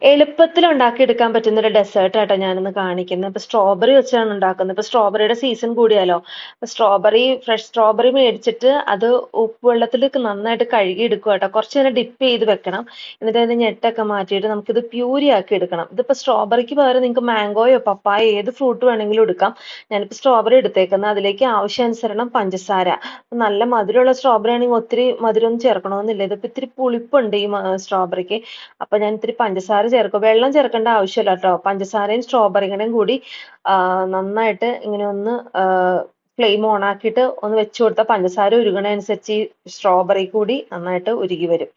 എളുപ്പത്തിൽ ഉണ്ടാക്കിയെടുക്കാൻ പറ്റുന്ന ഒരു ഡെസേർട്ട് ആട്ടോ ഞാനിന്ന് കാണിക്കുന്നത് ഇപ്പൊ സ്ട്രോബെറി വെച്ചാണ് ഉണ്ടാക്കുന്നത്. ഇപ്പൊ സ്ട്രോബെറിയുടെ സീസൺ കൂടിയാലോ? അപ്പൊ സ്ട്രോബെറി ഫ്രഷ് സ്ട്രോബെറി മേടിച്ചിട്ട് അത് ഉപ്പുവെള്ളത്തിൽ നന്നായിട്ട് കഴുകി എടുക്കുക കേട്ടോ. കുറച്ച് നേരം ഡിപ്പ് ചെയ്ത് വെക്കണം. എന്നിട്ട് അതിന്റെ ഞെട്ടൊക്കെ മാറ്റിയിട്ട് നമുക്കിത് പ്യൂരി ആക്കി എടുക്കണം. ഇതിപ്പോ സ്ട്രോബെറിക്ക് പകരം നിങ്ങൾക്ക് മാംഗോയോ പപ്പായ ഏത് ഫ്രൂട്ട് വേണമെങ്കിലും എടുക്കാം. ഞാനിപ്പോ സ്ട്രോബെറി എടുത്തേക്കുന്നത് അതിലേക്ക് ആവശ്യാനുസരണം പഞ്ചസാര. നല്ല മധുരമുള്ള സ്ട്രോബെറി ആണെങ്കിൽ ഒത്തിരി മധുരം ഒന്നും ചേർക്കണമെന്നില്ല. ഇതിപ്പോ ഇത്തിരി പുളിപ്പുണ്ട് ഈ സ്ട്രോബെറിക്ക് അപ്പൊ ഞാൻ ഇത്തിരി പഞ്ചസാര ചേർക്കും. വെള്ളം ചേർക്കേണ്ട ആവശ്യമില്ല കേട്ടോ പഞ്ചസാരയും സ്ട്രോബെറിയുടെയും കൂടി നന്നായിട്ട് ഇങ്ങനെ ഒന്ന് ഫ്ലെയിം ഓൺ ആക്കിയിട്ട് ഒന്ന് വെച്ച് കൊടുത്താൽ പഞ്ചസാര ഉരുകണ അനുസരിച്ച് ഈ സ്ട്രോബെറി കൂടി നന്നായിട്ട് ഉരുകി വരും.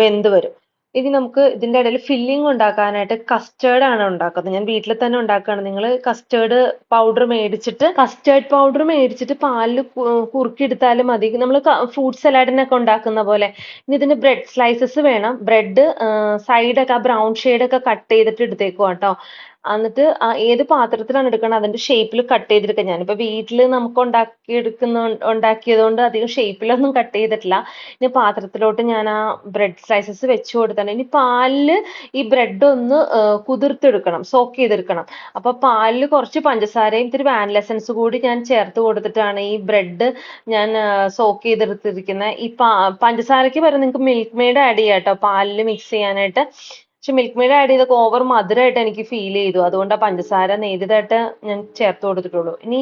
വെന്ത് വരും. ഇനി നമുക്ക് ഇതിന്റെ ഇടയിൽ ഫില്ലിംഗ് ഉണ്ടാക്കാനായിട്ട് കസ്റ്റേർഡ് ആണ് ഉണ്ടാക്കുന്നത്. ഞാൻ വീട്ടിൽ തന്നെ ഉണ്ടാക്കുകയാണ്. നിങ്ങൾ കസ്റ്റേർഡ് പൗഡർ മേടിച്ചിട്ട് കസ്റ്റേർഡ് പൗഡർ മേടിച്ചിട്ട് പാലിൽ കുറുക്കി എടുത്താൽ മതി. നമ്മൾ ഫ്രൂട്ട് സലാഡിനൊക്കെ ഉണ്ടാക്കുന്ന പോലെ. ഇനി ഇതിന് ബ്രെഡ് സ്ലൈസസ് വേണം. ബ്രെഡ് സൈഡൊക്കെ ആ ബ്രൗൺ ഷെയ്ഡൊക്കെ കട്ട് ചെയ്തിട്ട് എടുത്തേക്കുക കേട്ടോ എന്നിട്ട് ഏത് പാത്രത്തിലാണ് എടുക്കുന്നത് അതിന്റെ ഷേപ്പിൽ കട്ട് ചെയ്തെടുക്കുക ഞാനിപ്പോ വീട്ടിൽ നമുക്ക് ഉണ്ടാക്കി എടുക്കുന്ന ഉണ്ടാക്കിയത് കൊണ്ട് അധികം ഷേപ്പിലൊന്നും കട്ട് ചെയ്തിട്ടില്ല. ഇനി പാത്രത്തിലോട്ട് ഞാൻ ആ ബ്രെഡ് സ്ലൈസസ് വെച്ച് കൊടുത്താണ് ഇനി പാലിൽ ഈ ബ്രെഡ് ഒന്ന് കുതിർത്തെടുക്കണം സോക്ക് ചെയ്തെടുക്കണം. അപ്പൊ പാലിൽ കുറച്ച് പഞ്ചസാരയും ഇത്തിരി വാനില എസൻസ് കൂടി ഞാൻ ചേർത്ത് കൊടുത്തിട്ടാണ് ഈ ബ്രെഡ് ഞാൻ സോക്ക് ചെയ്തെടുത്തിരിക്കുന്നത്. ഈ പഞ്ചസാരയ്ക്ക് പകരം നിങ്ങൾക്ക് മിൽക്ക് മെയ്ഡ് ആഡ് ചെയ്യാം കേട്ടോ പാലിൽ മിക്സ് ചെയ്യാനായിട്ട്. പക്ഷെ മിൽക്ക് മെയ്ഡ് ആഡ് ചെയ്തൊക്കെ ഓവർ മധുരമായിട്ട് എനിക്ക് ഫീൽ ചെയ്തു. അതുകൊണ്ട് ആ പഞ്ചസാര നേരിയതായിട്ട് ഞാൻ ചേർത്ത് കൊടുത്തിട്ടുള്ളൂ. ഇനി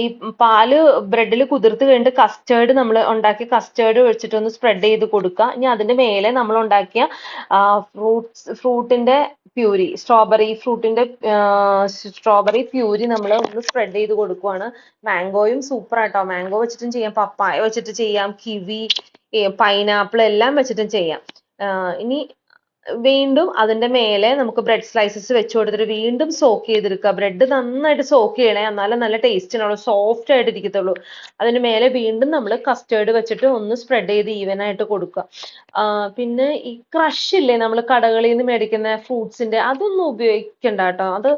ഈ പാൽ ബ്രെഡിൽ കുതിർത്ത് കഴിഞ്ഞിട്ട് കസ്റ്റേർഡ് നമ്മൾ ഉണ്ടാക്കിയ കസ്റ്റേർഡ് ഒഴിച്ചിട്ട് ഒന്ന് സ്പ്രെഡ് ചെയ്ത് കൊടുക്കുക. ഇനി അതിന്റെ മേലെ നമ്മൾ ഉണ്ടാക്കിയ ഫ്രൂട്ട്സ് ഫ്രൂട്ടിന്റെ പ്യൂരി സ്ട്രോബെറി ഫ്രൂട്ടിന്റെ സ്ട്രോബെറി പ്യൂരി നമ്മൾ ഒന്ന് സ്പ്രെഡ് ചെയ്ത് കൊടുക്കുവാണ്. മാംഗോയും സൂപ്പർ ആട്ടോ. മാംഗോ വെച്ചിട്ടും ചെയ്യാം. പപ്പായ വെച്ചിട്ട് ചെയ്യാം. കിവി പൈനാപ്പിൾ എല്ലാം വെച്ചിട്ടും ചെയ്യാം. ഇനി വീണ്ടും അതിന്റെ മേലെ നമുക്ക് ബ്രെഡ് സ്ലൈസസ് വെച്ച് കൊടുത്തിട്ട് വീണ്ടും സോക്ക് ചെയ്തെടുക്കുക. ബ്രെഡ് നന്നായിട്ട് സോക്ക് ചെയ്യണേ എന്നാലേ നല്ല ടേസ്റ്റ് ഉണ്ടാവുള്ളൂ സോഫ്റ്റ് ആയിട്ട് ഇരിക്കത്തുള്ളൂ അതിന് മേലെ വീണ്ടും നമ്മൾ കസ്റ്റേർഡ് വെച്ചിട്ട് ഒന്ന് സ്പ്രെഡ് ചെയ്ത് ഈവൻ ആയിട്ട് കൊടുക്കുക. പിന്നെ ഈ ക്രഷ് ഇല്ലേ നമ്മൾ കടകളിൽ നിന്ന് മേടിക്കുന്ന ഫ്രൂട്ട്സിന്റെ അതൊന്നും ഉപയോഗിക്കണ്ട കേട്ടോ. അത്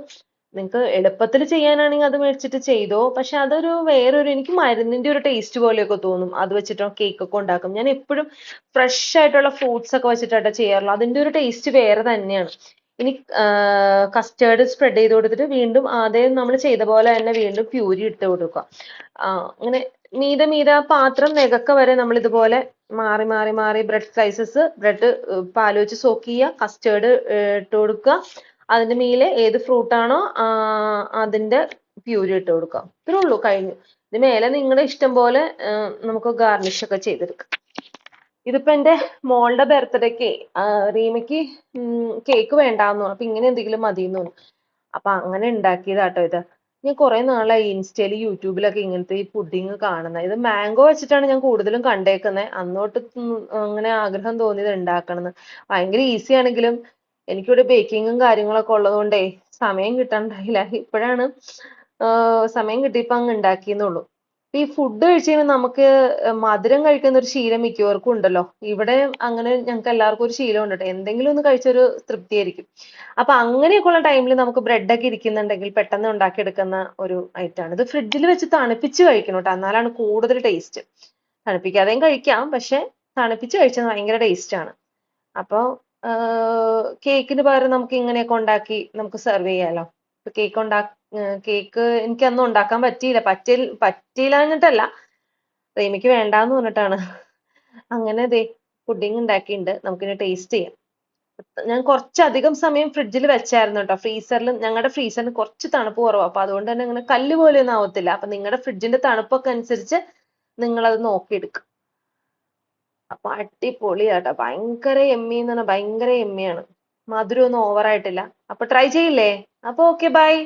നിങ്ങൾക്ക് എളുപ്പത്തിൽ ചെയ്യാനാണെങ്കിൽ അത് മേടിച്ചിട്ട് ചെയ്തോ. പക്ഷെ അതൊരു വേറൊരു എനിക്ക് മരുന്നിന്റെ ഒരു ടേസ്റ്റ് പോലെയൊക്കെ തോന്നും. അത് വെച്ചിട്ട് കേക്ക് ഒക്കെ ഉണ്ടാക്കും. ഞാൻ എപ്പോഴും ഫ്രഷ് ആയിട്ടുള്ള ഫ്രൂട്ട്സ് ഒക്കെ വെച്ചിട്ടാട്ടോ ചെയ്യാറുള്ളൂ. അതിന്റെ ഒരു ടേസ്റ്റ് വേറെ തന്നെയാണ്. ഇനി കസ്റ്റേർഡ് സ്പ്രെഡ് ചെയ്ത് കൊടുത്തിട്ട് വീണ്ടും ആദ്യം നമ്മൾ ചെയ്ത പോലെ തന്നെ വീണ്ടും പ്യൂരി ഇട്ട് കൊടുക്കുക. അങ്ങനെ മീത മീത പാത്രം നികക്ക വരെ നമ്മൾ ഇതുപോലെ മാറി മാറി മാറി ബ്രെഡ് സ്ലൈസസ് ബ്രെഡ് പാൽ വെച്ച് സോക്ക് ചെയ്യുക കസ്റ്റേർഡ് ഇട്ട് കൊടുക്കുക. അതിന്റെ മീലെ ഏത് ഫ്രൂട്ട് ആണോ അതിന്റെ പ്യൂരി ഇട്ട് കൊടുക്കാം ഇത്രേ ഉള്ളൂ കഴിഞ്ഞു. ഇത് മേലെ നിങ്ങളുടെ ഇഷ്ടം പോലെ നമുക്ക് ഗാർണിഷ് ഒക്കെ ചെയ്തെടുക്കാം. ഇതിപ്പോ എന്റെ മോളുടെ ബർത്ത്ഡേക്ക് റീമയ്ക്ക് കേക്ക് വേണ്ടാന്ന് പറഞ്ഞു. അപ്പൊ ഇങ്ങനെ എന്തെങ്കിലും മതി എന്ന് പറഞ്ഞു. അപ്പൊ അങ്ങനെ ഉണ്ടാക്കിയതാട്ടോ ഇത്. ഞാൻ കുറെ നാളായി ഇൻസ്റ്റയിൽ യൂട്യൂബിലൊക്കെ ഇങ്ങനത്തെ ഈ പുഡിങ് കാണുന്നത് ഇത് മാംഗോ വെച്ചിട്ടാണ് ഞാൻ കൂടുതലും കണ്ടേക്കുന്നത് അന്നോട്ട് അങ്ങനെ ആഗ്രഹം തോന്നിയത് ഉണ്ടാക്കണമെന്ന് ഭയങ്കര ഈസി ആണെങ്കിലും എനിക്കിവിടെ ബേക്കിങ്ങും കാര്യങ്ങളൊക്കെ ഉള്ളതുകൊണ്ടേ സമയം കിട്ടണ്ടായില്ല. ഇപ്പോഴാണ് സമയം കിട്ടിയപ്പോൾ അങ്ങ് ഉണ്ടാക്കിയെന്നുള്ളൂ ഈ ഫുഡ് കഴിച്ച് കഴിയുമ്പോൾ നമുക്ക് മധുരം കഴിക്കുന്ന ഒരു ശീലം മിക്കവർക്കും ഉണ്ടല്ലോ. ഇവിടെ അങ്ങനെ ഞങ്ങൾക്ക് എല്ലാവർക്കും ഒരു ശീലം ഉണ്ട് എന്തെങ്കിലും ഒന്ന് കഴിച്ചൊരു തൃപ്തിയായിരിക്കും. അപ്പൊ അങ്ങനെയൊക്കെയുള്ള ടൈമിൽ നമുക്ക് ബ്രെഡൊക്കെ ഇരിക്കുന്നുണ്ടെങ്കിൽ പെട്ടെന്ന് ഉണ്ടാക്കിയെടുക്കുന്ന ഒരു ഐറ്റമാണ് ഇത് ഫ്രിഡ്ജിൽ വെച്ച് തണുപ്പിച്ച് കഴിക്കണം കേട്ടോ എന്നാലാണ് കൂടുതൽ ടേസ്റ്റ് തണുപ്പിക്കാതെയും കഴിക്കാം പക്ഷെ തണുപ്പിച്ച് കഴിച്ചാൽ ഭയങ്കര ടേസ്റ്റ് ആണ്. അപ്പോൾ കേക്കിന് പകരം നമുക്ക് ഇങ്ങനെയൊക്കെ ഉണ്ടാക്കി നമുക്ക് സെർവ് ചെയ്യാലോ? കേക്ക് ഉണ്ടാ കേക്ക് എനിക്ക് അന്ന് ഉണ്ടാക്കാൻ പറ്റിയില്ല. പറ്റി പറ്റിയില്ല എന്നിട്ടല്ല റീമിക്ക് വേണ്ടാന്ന് പറഞ്ഞിട്ടാണ്. അങ്ങനെ ദേ പുഡിംഗ് ഉണ്ടാക്കിയിട്ടുണ്ട് നമുക്കിനി ടേസ്റ്റ് ചെയ്യാം. ഞാൻ കുറച്ചധികം സമയം ഫ്രിഡ്ജിൽ വെച്ചായിരുന്നു കേട്ടോ. ഫ്രീസറിൽ ഞങ്ങളുടെ ഫ്രീസറിന് കുറച്ച് തണുപ്പ് കുറവാണ് അപ്പൊ അതുകൊണ്ട് തന്നെ അങ്ങനെ കല്ല് പോലെയൊന്നും ആവത്തില്ല. അപ്പൊ നിങ്ങളുടെ ഫ്രിഡ്ജിന്റെ തണുപ്പൊക്കെ അനുസരിച്ച് നിങ്ങളത് അത് നോക്കിയെടുക്കുക അപ്പൊ അടിപൊളിയാട്ടോ. ഭയങ്കര എമ്മി എന്ന് പറഞ്ഞാൽ ഭയങ്കര യമ്മിയാണ് മധുരം ഒന്നും ഓവർ ആയിട്ടില്ല. അപ്പൊ ട്രൈ ചെയ്യില്ലേ? അപ്പൊ ഓക്കെ ബൈ